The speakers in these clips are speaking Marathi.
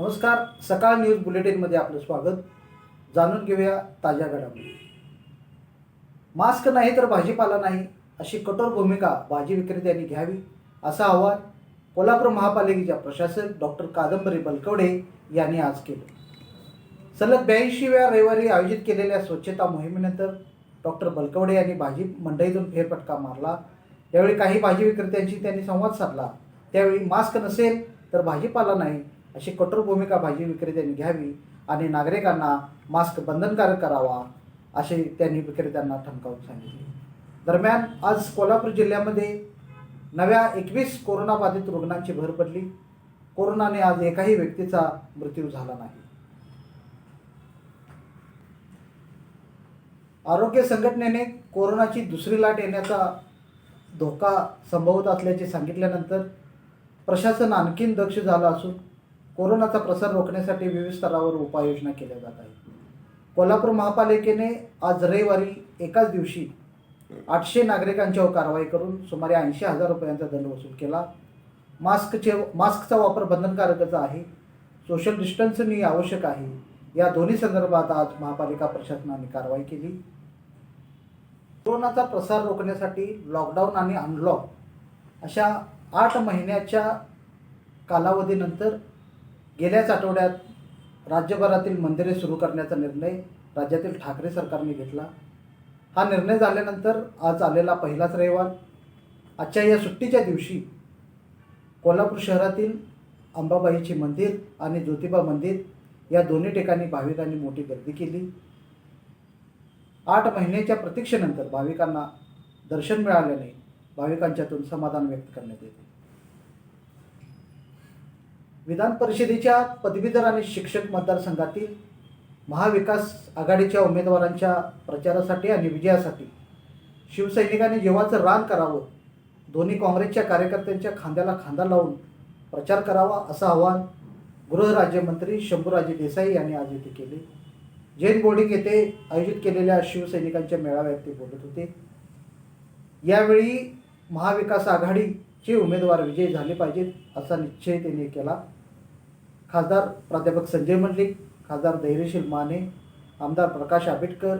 नमस्कार सकाळ न्यूज बुलेटिनमध्ये आपलं स्वागत. जाणून घेऊया ताज्या घडामोडी. मास्क नाही तर भाजीपाला नाही अशी कठोर भूमिका भाजी विक्रेत्यांनी घ्यावी असं आवाहन कोल्हापूर महापालिकेच्या प्रशासक डॉक्टर कादंबरी बलकवडे यांनी आज केलं. सलग ब्याऐंशी वेळा रविवारी आयोजित केलेल्या स्वच्छता मोहिमेनंतर डॉक्टर बलकवडे यांनी भाजी मंडईतून फेरफटका मारला. यावेळी काही भाजी विक्रेत्यांशी त्यांनी संवाद साधला. त्यावेळी मास्क नसेल तर भाजीपाला नाही अशी कठोर भूमिका भाजी विक्रेत्यांनी घ्यावी आणि नागरिकांना मास्क बंधनकारक करावा असे त्यांनी विक्रेत्यांना ठणकावून सांगितले. दरम्यान आज कोल्हापूर जिल्ह्यामध्ये नव्या एकवीस कोरोनाबाधित रुग्णांची भर पडली. कोरोनाने आज एकाही व्यक्तीचा मृत्यू झाला नाही. आरोग्य संघटनेने कोरोनाची दुसरी लाट येण्याचा धोका संभवत असल्याचे सांगितल्यानंतर प्रशासन आणखीन दक्ष झालं असून कोरोनाचा प्रसार रोखण्यासाठी विविध स्तरावर उपाययोजना केल्या जात आहेत. कोल्हापूर महापालिकेने आज रविवारी एकाच दिवशी आठशे नागरिकांच्यावर कारवाई करून सुमारे ऐंशी हजार रुपयांचा दंड वसूल केला. मास्कचे मास्कचा वापर बंधनकारकच आहे. सोशल डिस्टन्सिंग आवश्यक आहे. या दोन्ही संदर्भात आज महापालिका प्रशासनाने कारवाई केली. कोरोनाचा प्रसार रोखण्यासाठी लॉकडाऊन आणि अनलॉक अशा आठ महिन्याच्या कालावधीनंतर गेल्याच आठवड्यात राज्यभरातील मंदिरे सुरू करण्याचा निर्णय राज्यातील ठाकरे सरकारने घेतला. हा निर्णय झाल्यानंतर आज आलेला पहिलाच रविवार. आजच्या या सुट्टीच्या दिवशी कोल्हापूर शहरातील अंबाबाईचे मंदिर आणि ज्योतिबा मंदिर या दोन्ही ठिकाणी भाविकांनी मोठी गर्दी केली. आठ महिन्याच्या प्रतीक्षेनंतर भाविकांना दर्शन मिळाल्याने भाविकांच्यातून समाधान व्यक्त करण्यात येते. विधान परिषदेच्या पदवीधर आणि शिक्षक मतदारसंघातील महाविकास आघाडीच्या उमेदवारांच्या प्रचारासाठी आणि विजयासाठी शिवसैनिकांनी जेव्हाचं रान करावं दोन्ही काँग्रेसच्या कार्यकर्त्यांच्या खांद्याला खांदा लावून प्रचार करावा असं आवाहन गृहराज्यमंत्री शंभूराजे देसाई यांनी आज येथे केले. जैन बोर्डिंग येथे आयोजित केलेल्या शिवसैनिकांच्या मेळाव्यात ते बोलत होते. यावेळी महाविकास आघाडी चे उमेदवार विजयी झाले पाहिजेत असा निश्चय त्यांनी केला. खासदार प्राध्यापक संजय मल्लिक खासदार धैर्यशील माने आमदार प्रकाश आंबेडकर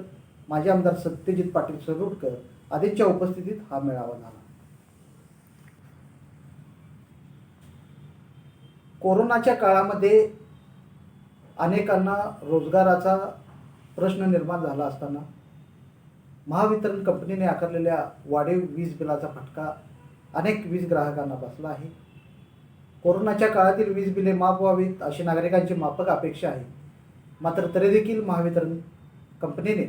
माजी आमदार सत्यजित पाटील सरोडकर आदींच्या उपस्थितीत हा मेळावा झाला. कोरोनाच्या काळामध्ये अनेकांना रोजगाराचा प्रश्न निर्माण झाला असताना महावितरण कंपनीने आकारलेल्या वाढीव वीज बिलाचा फटका अनेक वीज ग्राहकांना बसला आहे. कोरोनाच्या काळातील वीज बिले माफ व्हावीत अशी नागरिकांची माफक अपेक्षा आहे. मात्र तरी देखील महावितरण कंपनीने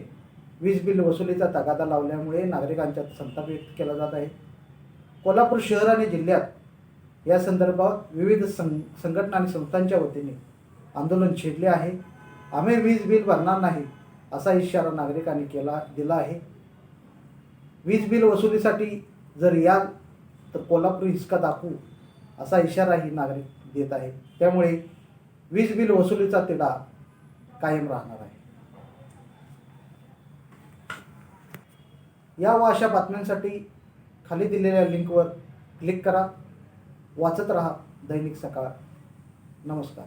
वीज बिल वसुलीचा तगादा लावल्यामुळे नागरिकांच्यात संताप व्यक्त केला जात आहे. कोल्हापूर शहर आणि जिल्ह्यात या संदर्भात विविध सं संघटना आणि संस्थांच्या वतीने आंदोलन छेडले आहे. आम्ही वीज बिल भरणार नाही असा इशारा नागरिकांनी केला दिला आहे. वीज बिल वसुलीसाठी जर या तर कोल्हापूर हिसका दाखवू असा इशाराही नागरिक देत आहे त्यामुळे वीज बिल वसुलीचा तिढा कायम राहणार आहे. या व अशा बातम्यांसाठी खाली दिलेल्या लिंकवर क्लिक करा. वाचत रहा दैनिक सकाळ. नमस्कार.